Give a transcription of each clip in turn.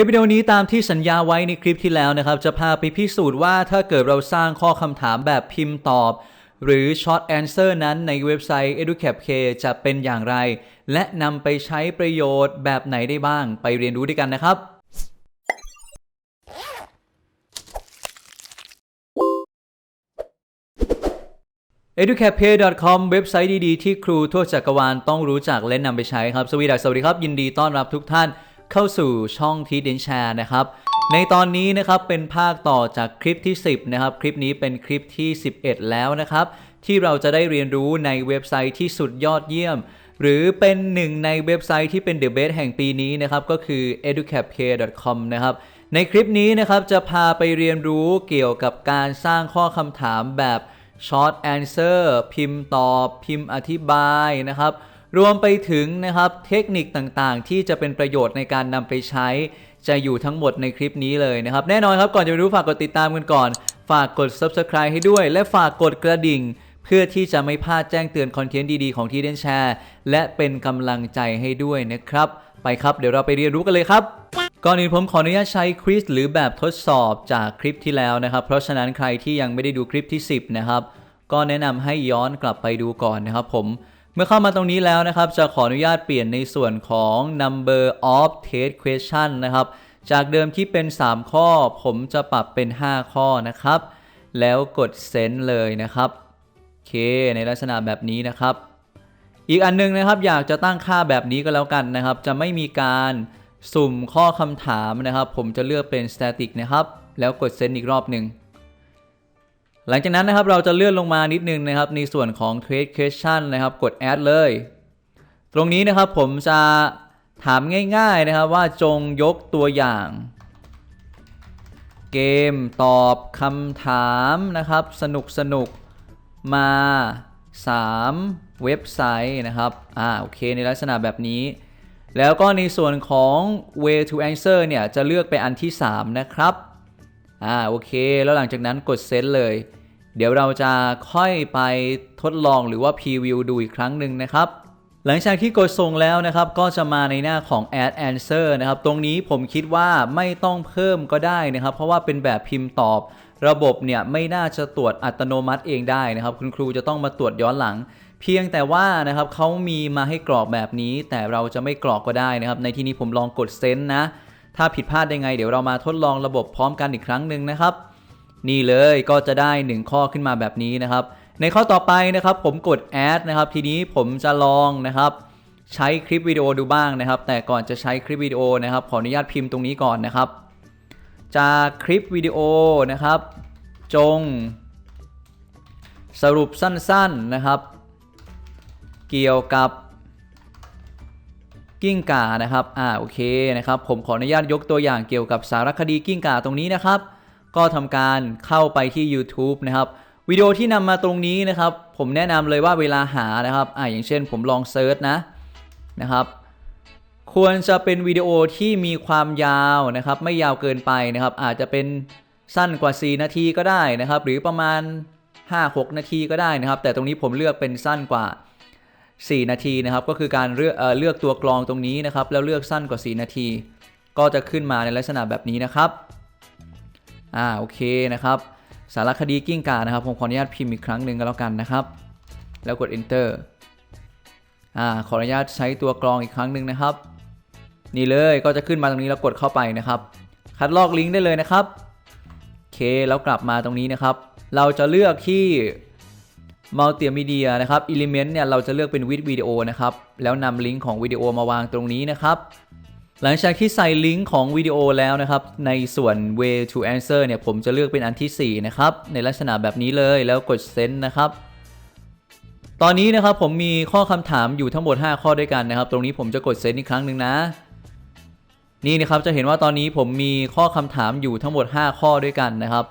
ลิปวิดีโอนี้ตามที่สัญญาไว้ในคลิปที่แล้วนะครับ จะพาไปพิสูจน์ว่าถ้าเกิดเราสร้างข้อคำถามแบบพิมพ์ตอบ หรือ short answer นั้นในเว็บไซต์ EduCapK จะเป็นอย่างไร และนำไปใช้ประโยชน์แบบไหนได้บ้างไปเรียนรู้ด้วยกันนะครับ educapay.com เว็บไซต์ดีๆ ที่ครูทั่วจักรวาลต้องรู้จักและนำไปใช้ครับ สวีดัสสวัสดีครับ ยินดีต้อนรับทุกท่าน เข้าสู่ช่องทีเดนแชร์นะครับ ในตอนนี้นะครับเป็นภาคต่อจากคลิปที่ 10 นะครับ คลิปนี้เป็นคลิปที่ 11 แล้วนะครับ ที่เราจะได้เรียนรู้ในเว็บไซต์ที่สุดยอดเยี่ยม หรือเป็นหนึ่งในเว็บไซต์ที่เป็น The Best แห่งปีนี้นะครับ ก็คือ educapk.com นะครับในคลิปนี้นะครับจะพาไปเรียนรู้เกี่ยวกับการสร้างข้อคำถามแบบ short answer พิมพ์ตอบ พิมพ์อธิบายนะครับ รวมไปถึงนะครับเทคนิคต่างๆ ที่จะเป็นประโยชน์ในการนำไปใช้ จะอยู่ทั้งหมดในคลิปนี้เลยนะครับ แน่นอนครับก่อนจะไปรู้ฝากกดติดตามกันก่อน ฝากกด subscribe ให้ด้วย และฝากกดกระดิ่ง เพื่อที่จะไม่พลาดแจ้งเตือนคอนเทนต์ดีๆของที่เดนแชร์และเป็นกำลังใจให้ด้วยนะครับ ไปครับเดี๋ยวเราไปเรียนรู้กันเลยครับก่อนอื่นผมขออนุญาตใช้ควิสหรือแบบทดสอบจากคลิปที่แล้วนะครับ เพราะฉะนั้นใครที่ยังไม่ได้ดูคลิปที่ 10 นะครับ ก็แนะนำให้ย้อนกลับไปดูก่อนนะครับผม มื่อเข้ามาตรงนี้แล้วนะครับ จะขออนุญาตเปลี่ยนในส่วนของ number of test question นะครับ จากเดิมที่เป็น 3 ข้อ ผมจะปรับเป็น 5 ข้อนะครับ แล้วกด send เลยนะครับโอเค ในลักษณะแบบนี้นะครับ อีกอันหนึงนะครับอยากจะตั้งค่าแบบนี้ก็แล้วกันนะครับ จะไม่มีการสุ่มข้อคำถามนะครับ ผมจะเลือกเป็น static นะครับ แล้วกด send อีกรอบหนึ่ง หลังจากนั้นนะครับเราจะเลื่อนลงมานิดนึงนะครับ ในส่วนของ trade question นะครับ กด add เลย ตรงนี้นะครับผมจะถามง่าย ๆนะครับว่าจงยกตัวอย่าง เกมตอบคำถามนะครับ สนุกสนุกมา 3 เว็บไซต์นะครับ อ่า โอเค ในลักษณะแบบนี้ แล้วก็ในส่วนของ way to answer เนี่ย จะเลือกไปอันที่ 3 นะครับ อ่า โอเค แล้วหลังจากนั้นกด send เลย เดี๋ยวเราจะค่อยไปทดลองหรือว่า preview ดูอีกครั้งหนึ่งนะครับหลังจากที่กดส่งแล้วนะครับ ก็จะมาในหน้าของ add answer นะครับ ตรงนี้ผมคิดว่าไม่ต้องเพิ่มก็ได้นะครับ เพราะว่าเป็นแบบพิมพ์ตอบ ระบบเนี่ยไม่น่าจะตรวจอัตโนมัติเองได้นะครับ คุณครูจะต้องมาตรวจย้อนหลัง เพียงแต่ว่านะครับเขามีมาให้กรอกแบบนี้ แต่เราจะไม่กรอกก็ได้นะครับ ในที่นี้ผมลองกดเซนนะ ถ้าผิดพลาดยังไง เดี๋ยวเรามาทดลองระบบพร้อมกันอีกครั้งหนึ่งนะครับ นี่เลยก็จะได้ 1 ข้อขึ้นมาแบบนี้นะครับ ในข้อต่อไปนะครับผมกด add นะครับ ทีนี้ผมจะลองนะครับ ใช้คลิปวิดีโอดูบ้างนะครับ แต่ก่อนจะใช้คลิปวิดีโอนะครับ ขออนุญาตพิมพ์ตรงนี้ก่อนนะครับ จากคลิปวิดีโอนะครับ จง สรุปสั้นๆนะครับ เกี่ยวกับกิ้งก่านะครับ อ่า โอเคนะครับ ผมขออนุญาตยกตัวอย่างเกี่ยวกับสารคดีกิ้งก่าตรงนี้นะครับ ก็ทำการเข้าไปที่ YouTube นะครับวิดีโอที่นำมาตรงนี้นะครับ ผมแนะนำเลยว่าเวลาหานะครับอ่าอย่างเช่นผมลองเซิร์ชนะนะครับ ควรจะเป็นวิดีโอที่มีความยาวนะครับ ไม่ยาวเกินไปนะครับ อาจจะเป็นสั้นกว่า 4 นาทีก็ได้นะครับ หรือประมาณ 5-6 นาทีก็ได้นะครับ แต่ตรงนี้ผมเลือกเป็นสั้นกว่า 4 นาทีนะครับ ก็คือการเลือกเอ่อเลือกตัวกรองตรงนี้นะครับ แล้วเลือกสั้นกว่า 4 นาที ก็จะขึ้นมาในลักษณะแบบนี้นะครับ อ่าโอเคนะครับสารคดีกิ้งก่านะครับผมขออนุญาตพิมพ์อีกครั้งหนึ่งก็แล้วกันนะครับ แล้วกด enter อ่าขออนุญาตใช้ตัวกรองอีกครั้งหนึ่งนะครับ นี่เลยก็จะขึ้นมาตรงนี้แล้วกดเข้าไปนะครับ คัดลอกลิงก์ได้เลยนะครับโอเคแล้วกลับมาตรงนี้นะครับ เราจะเลือกที่มัลติมีเดียนะครับ Element เนี่ยเราจะเลือกเป็นวิดวิดีโอนะครับ แล้วนำลิงก์ของวิดีโอมาวางตรงนี้นะครับ หลังจากที่ใส่ลิงก์ของวิดีโอแล้วนะครับ ในส่วน way to answer เนี่ยผมจะเลือกเป็นอันทีสี่ 4 นะครับ ในลักษณะแบบนี้เลยแล้วกด send นะครับ ตอนนี้นะครับผมมีข้อคำถามอยู่ทั้งหมด 5 ข้อด้วยกันนะครับ ตรงนี้ผมจะกดเซนอีกครั้งหนึ่งนะ นี่นะครับจะเห็นว่าตอนนี้ผมมีข้อคำถามอยู่ทั้งหมด 5 ข้อด้วยกันนะครับ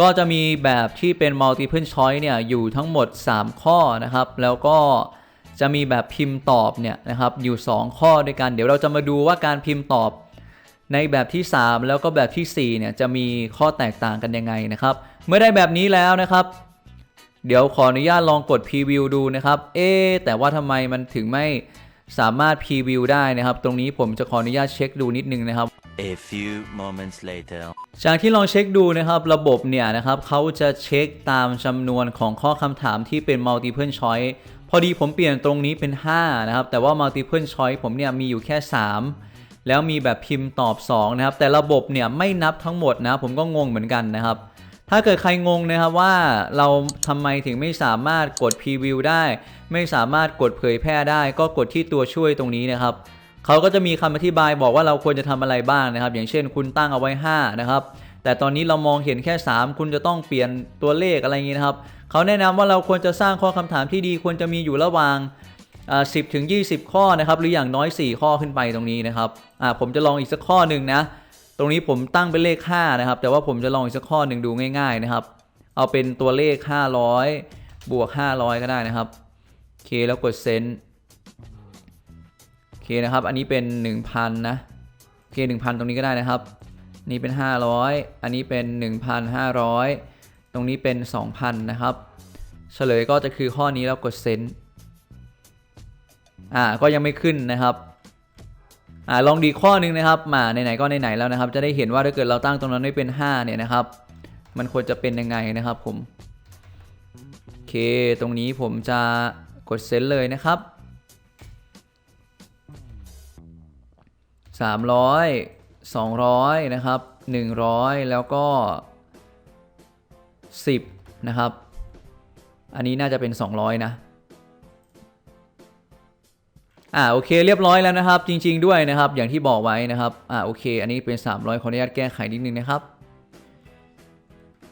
ก็จะมีแบบที่เป็น multiple choice เนี่ยอยู่ทั้งหมด 3 ข้อนะครับ แล้วก็ จะมีแบบพิมพ์ตอบเนี่ยนะครับอยู่ 2 ข้อด้วยกัน เดี๋ยวเราจะมาดูว่าการพิมพ์ตอบในแบบที่ 3 แล้วก็แบบที่4เนี่ยจะมีข้อแตกต่างกันยังไงนะครับ เมื่อได้แบบนี้แล้วนะครับ เดี๋ยวขออนุญาตลองกดพรีวิวดูนะครับเอ๊ะแต่ว่าทำไมมันถึงไม่สามารถพรีวิวได้นะครับ ตรงนี้ผมจะขออนุญาตเช็คดูนิดนึงนะครับ A few moments later. จากที่ลองเช็คดูนะครับ ระบบเนี่ยนะครับเขาจะเช็คตามจำนวนของข้อคำถามที่เป็น multiple choice พอดีผมเปลี่ยนตรงนี้เป็น 5 นะครับ แต่ว่า multiple choice ผมเนี่ยมีอยู่แค่ 3 แล้วมีแบบพิมพ์ตอบ 2 นะครับ แต่ระบบเนี่ยไม่นับทั้งหมดนะผมก็งงเหมือนกันนะครับ ถ้าเกิดใครงงนะครับว่าเราทำไมถึงไม่สามารถกด preview ได้ ไม่สามารถกดเผยแพร่ได้ ก็กดที่ตัวช่วยตรงนี้นะครับเขาก็จะมีคำอธิบายบอกว่าเราควรจะทำอะไรบ้างนะครับ อย่างเช่นคุณตั้งเอาไว้ 5 นะครับแต่ตอนนี้เรามองเห็นแค่ 3 คุณจะต้องเปลี่ยนตัวเลขอะไรอย่างนี้นะครับ เขาแนะนำว่าเราควรจะสร้างข้อคำถามที่ดีควรจะมีอยู่ระหว่างอ่า10ถึง20ข้อนะครับหรืออย่างน้อย 4 ข้อขึ้นไปตรงนี้นะครับผมจะลองอีกสักข้อหนึ่งนะตรงนี้ผมตั้งเป็นเลข5นะครับแต่ว่าผมจะลองอีกสักข้อหนึ่งดูง่าย ๆนะครับ เอาเป็นตัวเลข 500 บวก 500 ก็ได้นะครับโอเคแล้วกดเซนโอเคนะครับอันนี้เป็น 1,000 นะโอเค1,000 ตรงนี้ก็ได้นะครับ นี่เป็น 500 อันนี้เป็น 1,500 ตรงนี้เป็น 2,000 นะครับ เฉลยก็จะคือข้อนี้แล้วกดเซนอ่าก็ยังไม่ขึ้นนะครับอ่าลองดีข้อนึงนะครับมาไหนๆก็ไหนๆแล้วนะครับ จะได้เห็นว่าถ้าเกิดเราตั้งตรงนั้นไว้เป็น 5 เนี่ยนะครับ มันควรจะเป็นยังไงนะครับผมโอเคตรงนี้ผมจะกดเซนเลยนะครับ300 200 นะครับ 100 แล้วก็ 10 นะครับ อันนี้น่าจะเป็น 200 นะ อ่าโอเคเรียบร้อยแล้วนะครับ จริง ๆด้วยนะครับ อย่างที่บอกไว้นะครับ อ่าโอเค อันนี้เป็น 300 ขออนุญาตแก้ไขนิดนึงนะครับ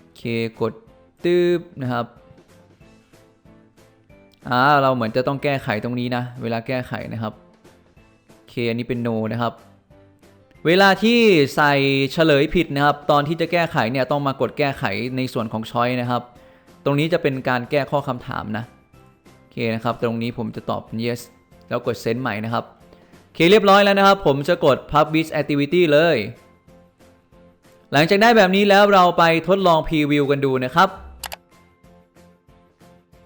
โอเคกดตืบนะครับอ่าเราเหมือนจะต้องแก้ไขตรงนี้นะ เวลาแก้ไขนะครับ โอเค อันนี้เป็น no นะครับ เวลาที่ใส่เฉลยผิดนะครับ ตอนที่จะแก้ไขเนี่ยต้องมากดแก้ไขในส่วนของช้อยนะครับ ตรงนี้จะเป็นการแก้ข้อคำถามนะโอเคนะครับ ตรงนี้ผมจะตอบ yes แล้วกด send ใหม่นะครับโอเคเรียบร้อยแล้วนะครับ ผมจะกด publish activity เลย หลังจากได้แบบนี้แล้วเราไปทดลองพรีวิวกันดูนะครับ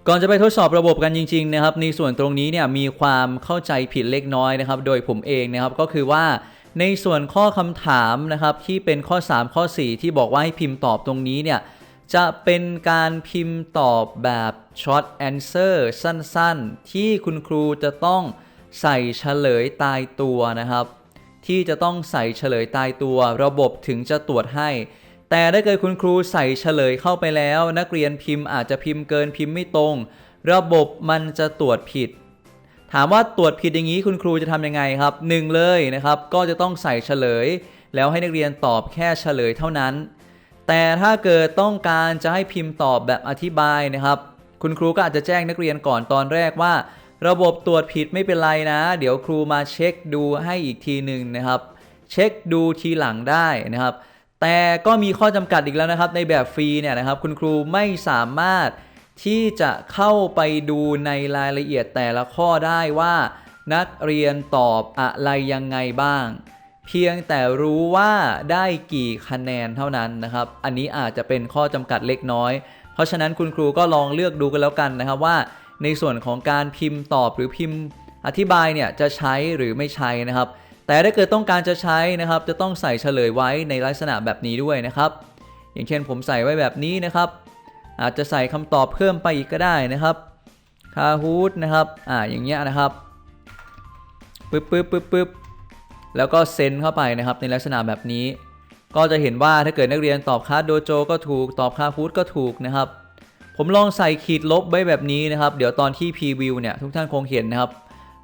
ก่อนจะไปทดสอบระบบกันจริง ๆ นะครับ ในส่วนตรงนี้เนี่ยมีความเข้าใจผิดเล็กน้อยนะครับ โดยผมเองนะครับก็คือว่า ในส่วนข้อคำถามนะครับที่เป็นข้อ 3 ข้อ 4 ที่บอกว่าให้พิมพ์ตอบตรงนี้เนี่ยจะเป็นการพิมพ์ตอบแบบ short answer สั้นๆ ที่คุณครูจะต้องใส่เฉลยตายตัวนะครับ ที่จะต้องใส่เฉลยตายตัว ระบบถึงจะตรวจให้ แต่ถ้าเกิดคุณครูใส่เฉลยเข้าไปแล้ว นักเรียนพิมพ์อาจจะพิมพ์เกินพิมพ์ไม่ตรง ระบบมันจะตรวจผิด ถามว่าตรวจผิดอย่างนี้คุณครูจะทำยังไงครับหนึ่งเลยนะครับ ก็จะต้องใส่เฉลย แล้วให้นักเรียนตอบแค่เฉลยเท่านั้น แต่ถ้าเกิดต้องการจะให้พิมพ์ตอบแบบอธิบายนะครับ คุณครูก็อาจจะแจ้งนักเรียนก่อนตอนแรกว่า ระบบตรวจผิดไม่เป็นไรนะ เดี๋ยวครูมาเช็คดูให้อีกทีหนึ่งนะครับ เช็คดูทีหลังได้นะครับ แต่ก็มีข้อจำกัดอีกแล้วนะครับ ในแบบฟรีเนี่ยนะครับ คุณครูไม่สามารถ ที่จะเข้าไปดูในรายละเอียดแต่ละข้อได้ว่า นักเรียนตอบอะไรยังไงบ้าง เพียงแต่รู้ว่าได้กี่คะแนนเท่านั้นนะครับ อันนี้อาจจะเป็นข้อจำกัดเล็กน้อย เพราะฉะนั้นคุณครูก็ลองเลือกดูกันแล้วกันนะครับว่า ในส่วนของการพิมพ์ตอบหรือพิมพ์อธิบายเนี่ยจะใช้หรือไม่ใช้นะครับ แต่ถ้าเกิดต้องการจะใช้นะครับ จะต้องใส่เฉลยไว้ในลักษณะแบบนี้ด้วยนะครับ อย่างเช่นผมใส่ไว้แบบนี้นะครับ อาจจะใส่คำตอบเพิ่มไปอีกก็ได้นะครับคาฮูดนะครับ อ่า อย่างเงี้ยนะครับ ปึ๊บปึ๊บปึ๊บปึ๊บแล้วก็เซนเข้าไปนะครับ ในลักษณะแบบนี้ ก็จะเห็นว่าถ้าเกิดนักเรียนตอบคาโดโจก็ถูก ตอบคาฮูดก็ถูกนะครับ ผมลองใส่ขีดลบไว้แบบนี้นะครับ เดี๋ยวตอนที่พรีวิวเนี่ย ทุกท่านคงเห็นนะครับ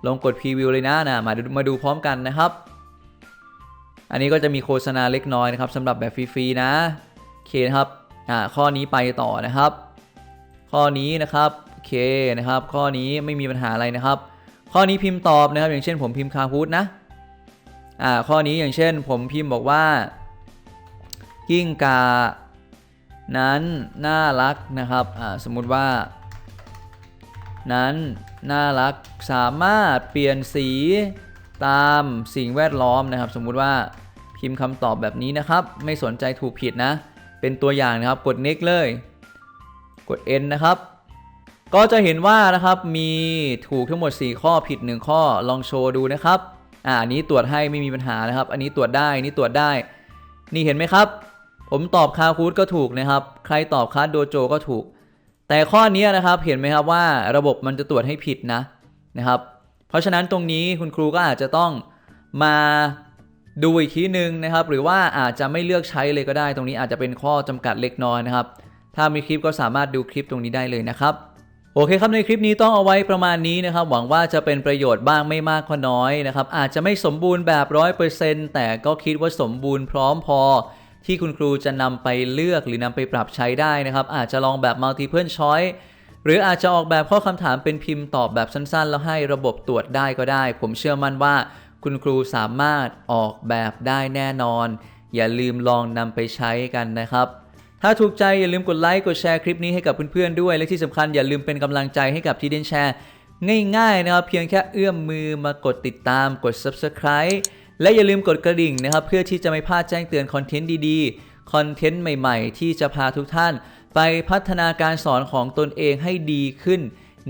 ลองกดพรีวิวเลยนะนะ มาดูมาดูพร้อมกันนะครับ อันนี้ก็จะมีโฆษณาเล็กน้อยนะครับสำหรับแบบฟรีๆนะ โอเคนะครับ อ่าข้อนี้ไปต่อนะครับ ข้อนี้นะครับโอเคนะครับ ข้อนี้ไม่มีปัญหาอะไรนะครับ ข้อนี้พิมพ์ตอบนะครับ อย่างเช่นผมพิมพ์คาฮูดนะอ่าข้อนี้อย่างเช่น ผมพิมพ์บอกว่า กิ้งกา นั้นน่ารักนะครับอ่าสมมุติว่า นั้นน่ารักสามารถเปลี่ยนสีตามสิ่งแวดล้อมนะครับ สมมุติว่าพิมพ์คำตอบแบบนี้นะครับ ไม่สนใจถูกผิดนะ เป็นตัวอย่างนะครับกด next เลย กด n นะครับ ก็จะเห็นว่านะครับมีถูกทั้งหมด 4 ข้อผิด 1 ข้อลองโชว์ดูนะครับอ่าอันนี้ตรวจให้ไม่มีปัญหานะครับ อันนี้ตรวจได้อันนี้ตรวจได้ นี่เห็นไหมครับ ผมตอบคาคูดก็ถูกนะครับ ใครตอบคาดโดโจก็ถูก แต่ข้อนี้นะครับเห็นไหมครับว่าระบบมันจะตรวจให้ผิดนะนะครับ เพราะฉะนั้นตรงนี้คุณครูก็อาจจะต้องมา ดูอีกทีหนึ่งนะครับ หรือว่าอาจจะไม่เลือกใช้เลยก็ได้ ตรงนี้อาจจะเป็นข้อจำกัดเล็กน้อยนะครับ ถ้ามีคลิปก็สามารถดูคลิปตรงนี้ได้เลยนะครับโอเคครับในคลิปนี้ต้องเอาไว้ประมาณนี้นะครับ หวังว่าจะเป็นประโยชน์บ้างไม่มากก็น้อยนะครับ อาจจะไม่สมบูรณ์แบบร้อยเปอร์เซ็นต์แต่ก็คิดว่าสมบูรณ์พร้อมพอ ที่คุณครูจะนำไปเลือกหรือนำไปปรับใช้ได้นะครับ อาจจะลองแบบ multiple choice หรืออาจจะออกแบบข้อคำถามเป็นพิมพ์ตอบแบบสั้นๆ แล้วให้ระบบตรวจได้ก็ได้ ผมเชื่อมั่นว่า คุณครูสามารถออกแบบได้แน่นอน อย่าลืมลองนำไปใช้กันนะครับ ถ้าถูกใจอย่าลืมกดไลค์กดแชร์คลิปนี้ให้กับเพื่อนๆด้วย และที่สำคัญอย่าลืมเป็นกำลังใจให้กับทีเดนแชร์ง่ายๆนะครับเพียงแค่เอื้อมมือมากดติดตามกด Subscribe และอย่าลืมกดกระดิ่งนะครับ เพื่อที่จะไม่พลาดแจ้งเตือนคอนเทนต์ดีๆ คอนเทนต์ใหม่ๆ ที่จะพาทุกท่าน ไปพัฒนาการสอนของตนเองให้ดีขึ้น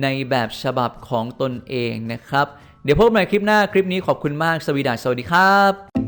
ในแบบฉบับของตนเองนะครับ เดี๋ยวพบกันใหม่คลิปหน้าคลิปนี้ขอบคุณมากสวีดัสสวัสดีครับ